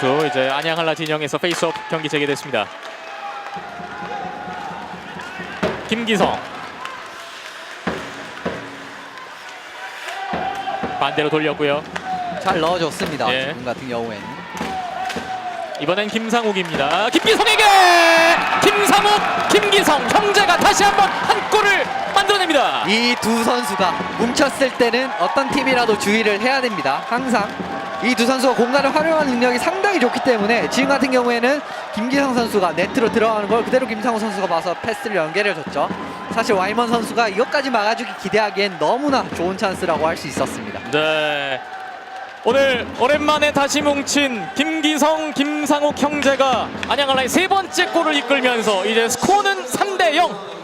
선수 이제 안양 한라 진영에서 페이스업 경기 재개됐습니다. 김기성 반대로 돌렸고요. 잘 넣어줬습니다. 예. 지금 같은 경우에는. 이번엔 김상욱입니다. 김기성에게 김상욱, 김기성 형제가 다시 한번 한 골을 만들어냅니다. 이 두 선수가 뭉쳤을 때는 어떤 팀이라도 주의를 해야 됩니다. 항상 이 두 선수가 공간을 활용하는 능력이 상당히 좋기 때문에 지금 같은 경우에는 김기성 선수가 네트로 들어가는 걸 그대로 김상우 선수가 봐서 패스를 연결해 줬죠. 사실 와이먼 선수가 이것까지 막아주기 기대하기엔 너무나 좋은 찬스라고 할 수 있었습니다. 네. 오늘 오랜만에 다시 뭉친 김기성, 김상욱 형제가 안양 한라의 세 번째 골을 이끌면서 이제 스코어는 3대 0.